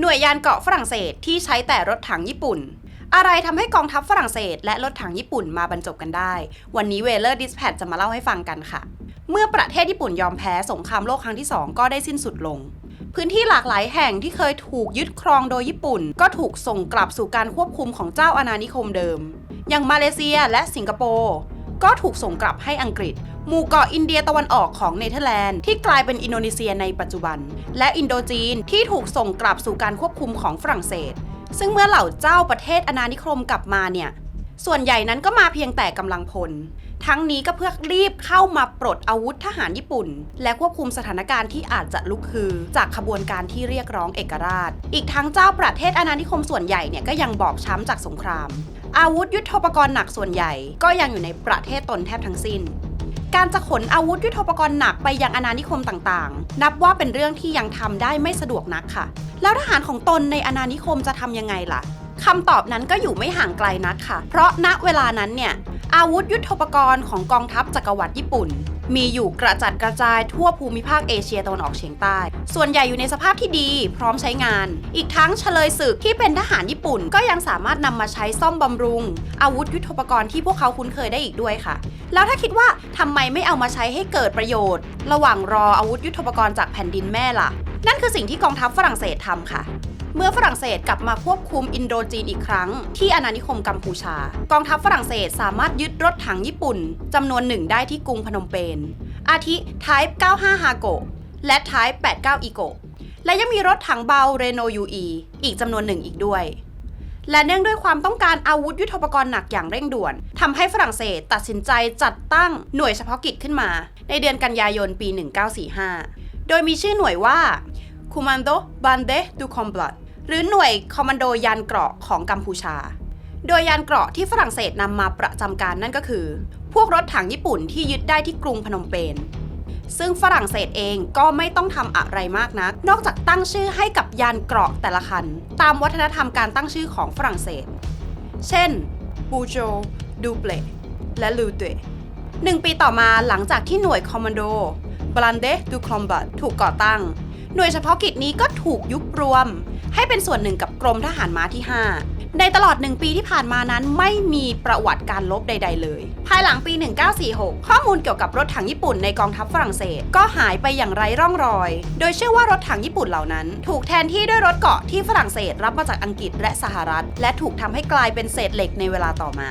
หน่วยยานเกราะฝรั่งเศสที่ใช้แต่รถถังญี่ปุ่น อะไรทำให้กองทัพฝรั่งเศสและรถถังญี่ปุ่นมาบรรจบกันได้ วันนี้เวเลอร์ดิสแพทจะมาเล่าให้ฟังกันค่ะ เมื่อประเทศญี่ปุ่นยอมแพ้สงครามโลกครั้งที่ 2 ก็ได้สิ้นสุดลง พื้นที่หลากหลายแห่งที่เคยถูกยึดครองโดยญี่ปุ่น ก็ถูกส่งกลับสู่การควบคุมของเจ้าอาณานิคมเดิม อย่างมาเลเซียและสิงคโปร์ก็ถูกส่งกลับให้อังกฤษ หมู่เกาะอินเดียตะวันออกของเนเธอร์แลนด์ที่กลายเป็นอินโดนีเซียในปัจจุบัน และอินโดจีนที่ถูกส่งกลับสู่การควบคุมของฝรั่งเศส ซึ่งเมื่อเหล่าเจ้าประเทศอาณานิคมกลับมาเนี่ยส่วนใหญ่นั้นก็มาเพียงแต่กำลังพล ทั้งนี้ก็เพื่อรีบเข้ามาปลดอาวุธทหารญี่ปุ่น และควบคุมสถานการณ์ที่อาจจะลุกคือ จากขบวนการที่เรียกร้องเอกราช อีกทั้งเจ้าประเทศอาณานิคมส่วนใหญ่เนี่ยก็ยังบอบช้ำจากสงคราม อาวุธยุทโธปกรณ์หนักส่วนใหญ่ ก็ยังอยู่ในประเทศตนแทบทั้งสิ้น การจะขนอาวุธยุทโธปกรณ์หนักไปยังอาณานิคมต่างๆ นับว่าเป็นเรื่องที่ยังทำได้ไม่สะดวกนักค่ะ แล้วทหารของตนในอาณานิคมจะทำยังไงล่ะ คำตอบนั้นก็อยู่ไม่ห่างไกลนักค่ะ เพราะณเวลานั้นเนี่ยอาวุธยุทโธปกรณ์ของกองทัพจักรวรรดิญี่ปุ่น มีอยู่กระจัดกระจายทั่วภูมิภาคเอเชียตะวันออกเฉียงใต้ ส่วนใหญ่อยู่ในสภาพที่ดีพร้อมใช้งาน อีกทั้งเฉลยศึกที่เป็นทหารญี่ปุ่น ก็ยังสามารถนำมาใช้ซ่อมบำรุง อาวุธยุทโธปกรณ์ที่พวกเขาคุ้นเคยได้อีกด้วยค่ะ แล้วถ้าคิดว่าทำไมไม่เอามาใช้ให้เกิดประโยชน์ ระหว่างรออาวุธยุทโธปกรณ์จากแผ่นดินแม่ล่ะนั่นคือสิ่งที่กองทัพฝรั่งเศสทำค่ะ เมื่อฝรั่งเศสกลับมาควบคุมอินโดจีนอีกครั้ง ที่อาณานิคมกัมพูชา กองทัพฝรั่งเศสสามารถยึดรถถังญี่ปุ่นจำนวนหนึ่งได้ที่กรุงพนมเปญอาทิ Type 95 h a g o และ Type 89 e g o และยังมีรถถังเบา Renault UE อีกจำนวนหนึ่งอีกด้วย และเนื่องด้วยความต้องการอาวุธยุทโธปกรณ์หนักอย่างเร่งด่วนทำให้ฝรั่งเศสตัดสินใจจัดตั้งหน่วยเฉพาะกิจขึ้นมา ในเดือนกันยายนปี 1945 โดยมีชื่อหน่วยว่า Commando Bande du Combat หรือหน่วยคอมมานโดยานเกราะของกัมพูชา โดยยานเกราะที่ฝรั่งเศสนำมาประจำการนั่นก็คือ พวกรถถังญี่ปุ่นที่ยึดได้ที่กรุงพนมเปญซึ่งฝรั่งเศสเองก็ไม่ต้องทำอะไรมากนัก นอกจากตั้งชื่อให้กับยานเกราะแต่ละคัน ตามวัฒนธรรมการตั้งชื่อของฝรั่งเศส เช่นบูโจดูเปลและลูเตหนึ่งปีต่อมาหลังจากที่หน่วยคอมมานโดบลันเดดูคอมบัตถูกก่อตั้ง หน่วยเฉพาะกิจนี้ก็ถูกยุบรวม ให้เป็นส่วนหนึ่งกับกรมทหารม้าที่ 5 ในตลอดหนึ่งปีที่ผ่านมานั้นไม่มีประวัติการลบใด ๆ เลย ภายหลังปี 1946 ข้อมูลเกี่ยวกับรถถังญี่ปุ่นในกองทัพฝรั่งเศส ก็หายไปอย่างไร้ร่องรอย โดยเชื่อว่ารถถังญี่ปุ่นเหล่านั้น ถูกแทนที่ด้วยรถเกาะที่ฝรั่งเศสรับมาจากอังกฤษและสหรัฐ และถูกทำให้กลายเป็นเศษเหล็กในเวลาต่อมา